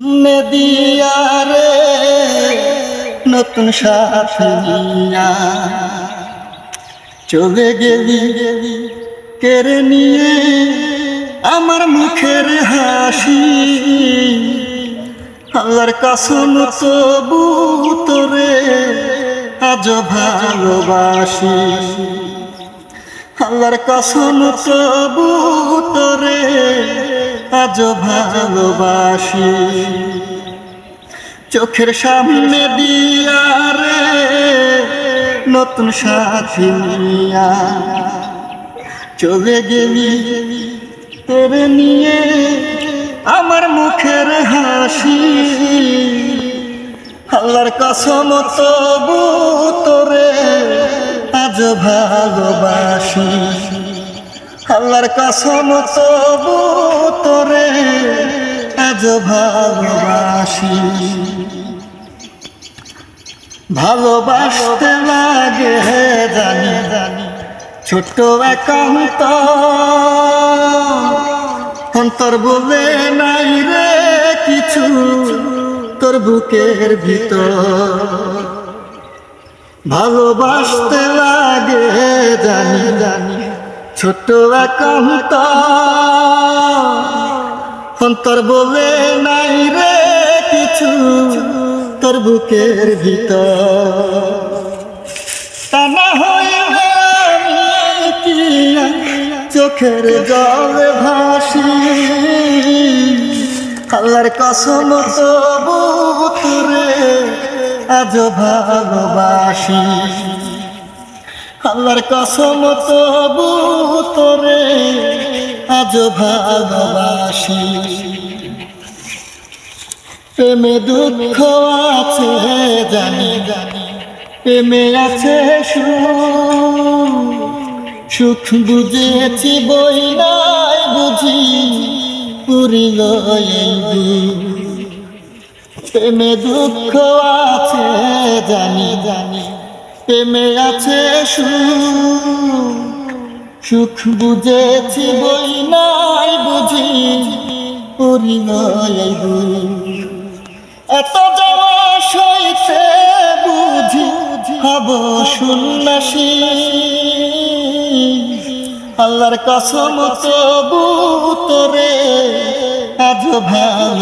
নদিয়া রে নতুন সাথিয়া চলে গেলি গেলি কেড়ে নিয়ে আমার মুখের হাসি। আল্লাহর কাসম তবু তোরে আজ ভালোবাসি। আল্লাহর কসম তবু আজ ভালোবাসি। চোখের সামনে দিয়া রে, নতুন সাথী নিয়া। চলে গেলি তেরে নিয়ে আমার মুখের হাসি। আল্লাহর কসম, তবু তোরে আজ ভালোবাসি। আল্লাহর কসম, তবু তোরে আজ ভালোবাসি। ভালোবাসতে লাগে হে জানি জানি ছোট্ট একান্ত অন্তর। বলে নাই রে কিছু তোর বুকের ভিতর। ভালোবাসতে লাগে জানি জানি, ছোট্ট একান্ত অন্তর বলে নাই রে কিছু, তোর বুকের ভিতর। তা কি চোখের জল ভাসি। আল্লাহর কসম তবু তোরে আজ ভালোবাসি। আল্লাহর কসম তবু তোরে আজ ভালোবাসি। প্রেমে দুঃখ আছে জানি জানি, প্রেমে আছে সুখ। বুঝেছি, বই নাই বুঝি, পুরিল প্রেমে দুঃখ আছে জানি জানি, প্রেমে আছে সুখ। সুখ বুঝেছি বই নাই বুঝি দুঃখ। এত যাওয়া সইতে বুঝি, হব শুননাসি আল্লাহর কসম তবু তোরে আজ ভালোবাসি